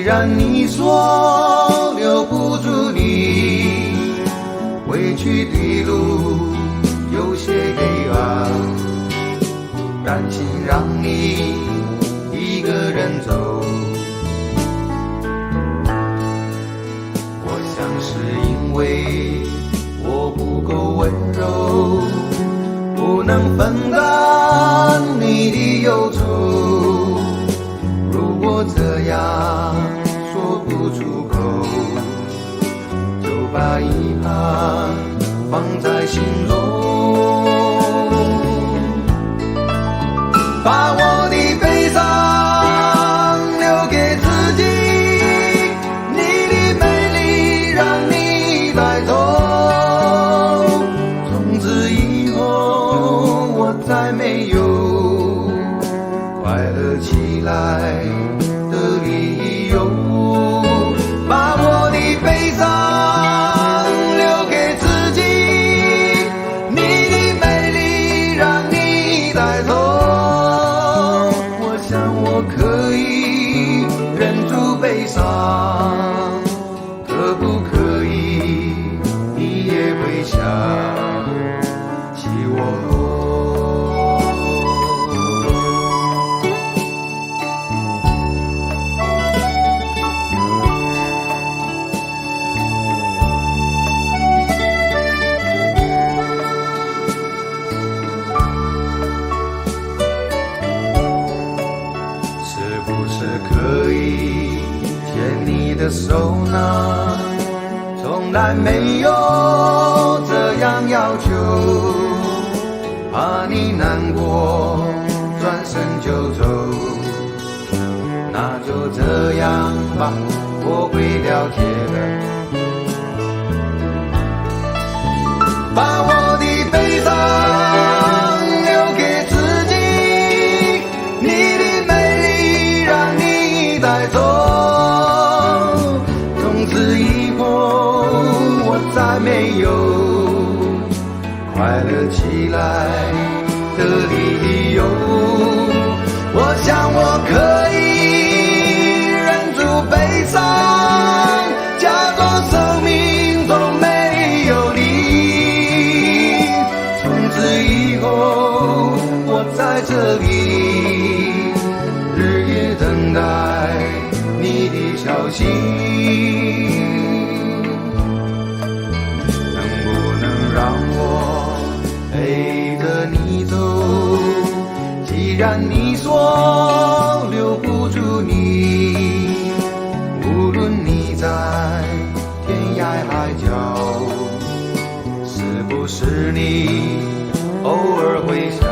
既然你说留不住你回去的路有些黑暗感情让你一个人走。我想是因为我不够温柔不能分担你的忧愁。如果这样放在心中，把我的悲伤留给自己，你的美丽让你带走。从此以后，我再没有快乐起来可以牵你的手呢？从来没有这样要求，怕你难过，转身就走。那就这样吧，我会了解的。快乐起来的理由。我想我可以忍住悲伤，假装生命中没有你。从此以后，我在这里日夜等待你的消息。然你说留不住你，无论你在天涯海角。是不是你偶尔会想